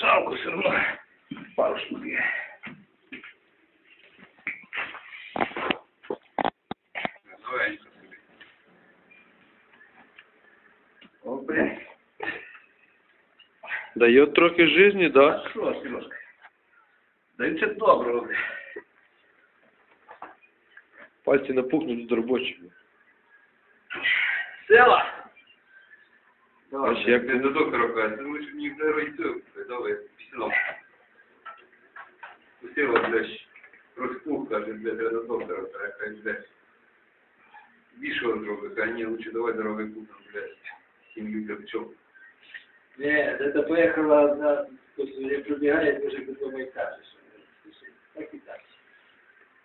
Жалко все равно. Пару штук є. Новенько собі. О, блядь. Дає трохи житті, да? А що, Сережка? Дається доброго, блядь. Пальці напухнуть до робочі. Села! Аж як Не до доктора тому що мені не ройцю, давай, після. Усіла, блядь, розпух, каже, блядь, я до доктора, каже, хай, блядь. Більшого зробити, а ні, лучше давай дорогой купим, блядь, сім'ю пчел. Не, це поїхала одна, я пробігає, дуже потім і каже, що слушай, так і так.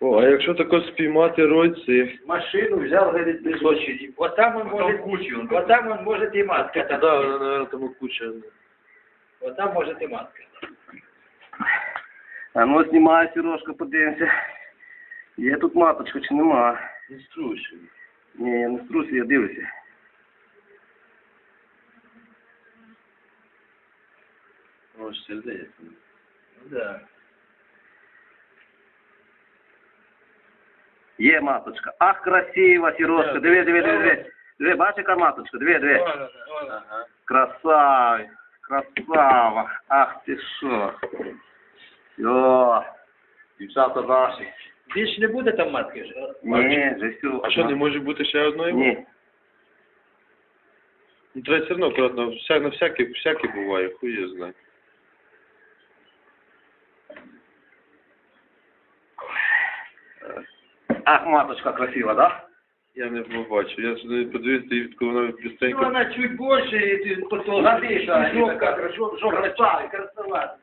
О, а якщо тако спіймати ройці, Машину взяв, говорить, без очереди. Вот там он может, кучі, он вот там он может и матка. там. да, наверное, тому куча. Вот там может и матка. А ну знімай, Сережка, подивимося. Є тут маточка чи нема? Не струсі. Ні, я не струся, я дивлюся. Ось сердець. Ну да. Є маточка. Ах, красива, Сережка. Диви, диви, диви, диви. Диви, бачиш, яка маточка? Диви, диви. Красава, красава. Ах ти що. Йо. Дівчата наші. Більш не буде там матки ж? Ні, вже все. А що, не може бути ще одної? Ні. Ну, треба все одно акуратно, вся, на всяке, всяке буває, хуй я знає. Ах, маточка красива, да? Я не побачив, я сюди подивився і відколи вона Ну, Вона она чуть більше, и ты потом... Жовка, жовка, жовка, красавица.